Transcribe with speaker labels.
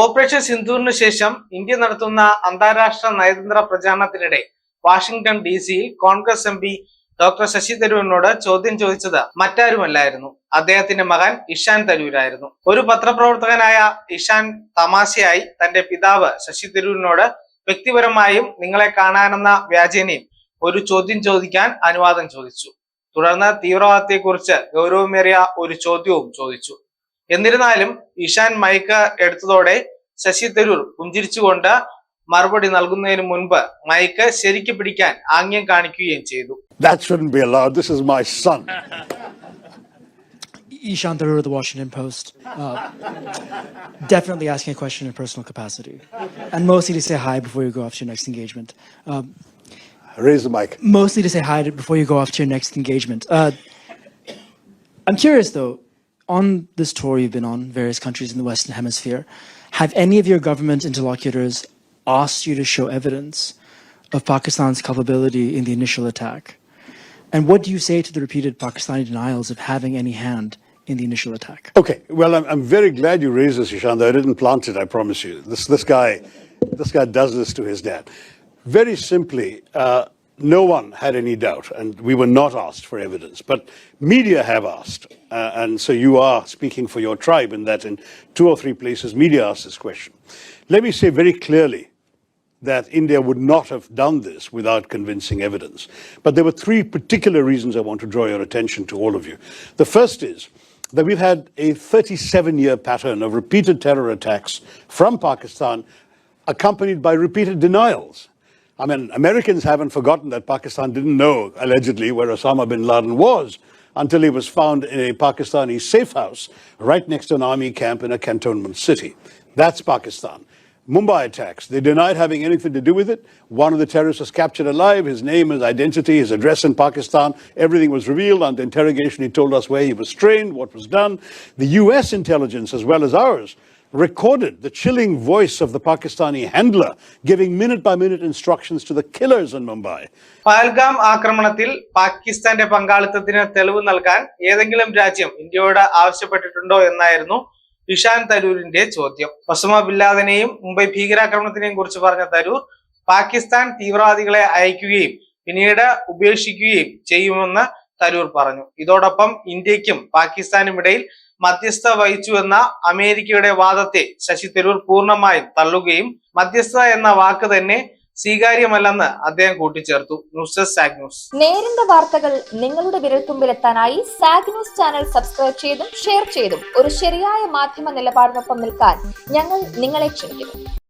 Speaker 1: Operation സിന്ധൂറിന് ശേഷം India നടത്തുന്ന അന്താരാഷ്ട്ര നയതന്ത്ര പ്രചാരണത്തിനിടെ വാഷിംഗ്ടൺ ഡി സിയിൽ Congress M P doctor Shashi തരൂരിനോട് ചോദ്യം ചോദിച്ചത് മറ്റാരുമല്ലായിരുന്നു. അദ്ദേഹത്തിന്റെ മകൻ ഇഷാൻ തരൂരായിരുന്നു. ഒരു പത്രപ്രവർത്തകനായ ഇഷാൻ തമാശയായി തന്റെ പിതാവ് ശശി തരൂരിനോട് വ്യക്തിപരമായും നിങ്ങളെ കാണാനെന്ന വ്യാജേനയും ഒരു ചോദ്യം ചോദിക്കാൻ അനുവാദം ചോദിച്ചു. തുടർന്ന് തീവ്രവാദത്തെക്കുറിച്ച് ഗൗരവമേറിയ ഒരു ചോദ്യവും ചോദിച്ചു. എന്നിരുന്നാലും ഇഷാൻ മൈക്ക് എടുത്തതോടെ ശശി തരൂർ പുഞ്ചിരിച്ചുകൊണ്ട് മറുപടി നൽകുന്നതിന് മുൻപ് മൈക്ക് ശരിക്ക് പിടിക്കാൻ ആംഗ്യം കാണിക്കുകയും ചെയ്തു
Speaker 2: That shouldn't be allowed. This is my son.
Speaker 3: Ishan Tharoor of the Washington Post. Uh, definitely asking a question in personal capacity. And mostly to say hi before you go off to your next engagement. Um,
Speaker 2: Raise the mic.
Speaker 3: mostly to say hi to, before you go off to your next engagement. Uh, I'm curious though, on this tour you've been on, various countries in the Western Hemisphere, have any of your government interlocutors asked you to show evidence of Pakistan's culpability in the initial attack? And what do you say to the repeated Pakistani denials of having any hand in the initial attack?
Speaker 2: Okay. Well, I'm, I'm very glad you raised this, Ishant. I didn't plant it. I promise you. This this guy, this guy does this to his dad. Very simply, uh, no one had any doubt, and we were not asked for evidence. But media have asked, uh, and so you are speaking for your tribe in that in two or three places, media asked this question. Let me say very clearly that India would not have done this without convincing evidence. But there were three particular reasons I want to draw your attention to all of you. The first is that we've had a 37 year pattern of repeated terror attacks from Pakistan, accompanied by repeated denials. I mean, Americans haven't forgotten that Pakistan didn't know, allegedly, where Osama bin Laden was until he was found in a Pakistani safe house right next to an army camp in a cantonment city. That's Pakistan. Mumbai attacks. They denied having anything to do with it. One of the terrorists was captured alive. His name, his identity, his address in Pakistan. Everything was revealed. Under interrogation, he told us where he was trained, what was done. The US intelligence, as well as ours, recorded the chilling voice of the Pakistani handler giving minute by minute instructions to the killers in Mumbai.
Speaker 1: Pahalgam ആക്രമണത്തിൽ പാകിസ്ഥാന്റെ പങ്കാളിത്തത്തിന് തെളിവ് നൽകാൻ ഏതെങ്കിലും രാജ്യം ഇന്ത്യയോട് ആവശ്യപ്പെട്ടിട്ടുണ്ടോ എന്നായിരുന്നു ഇഷാൻ തരൂരിന്റെ ചോദ്യം ഒസമ ബില്ലാദിനെയും മുംബൈ ഭീകരാക്രമണത്തിനെയും കുറിച്ച് പറഞ്ഞ തരൂർ പാകിസ്ഥാൻ തീവ്രവാദികളെ അയക്കുകയും പിന്നീട് ഉപേക്ഷിക്കുകയും ചെയ്യുമെന്ന് തരൂർ പറഞ്ഞു. ഇതോടൊപ്പം ഇന്ത്യക്കും പാകിസ്ഥാനും ഇടയിൽ മധ്യസ്ഥ വഹിച്ചു എന്ന അമേരിക്കയുടെ വാദത്തെ ശശി തരൂർ പൂർണമായും തള്ളുകയും മധ്യസ്ഥ എന്ന വാക്ക് തന്നെ സ്വീകാര്യമല്ലെന്ന് അദ്ദേഹം കൂട്ടിച്ചേർത്തു. News desk news.
Speaker 4: നേരിന്റെ വാർത്തകൾ നിങ്ങളുടെ വിരൽത്തുമ്പിലെത്താനായി സാഗ് ന്യൂസ് ചാനൽ സബ്സ്ക്രൈബ് ചെയ്തും ഷെയർ ചെയ്തും ഒരു ശരിയായ മാധ്യമ നിലപാടിനൊപ്പം നിൽക്കാൻ ഞങ്ങൾ നിങ്ങളെ ക്ഷണിക്കുന്നു.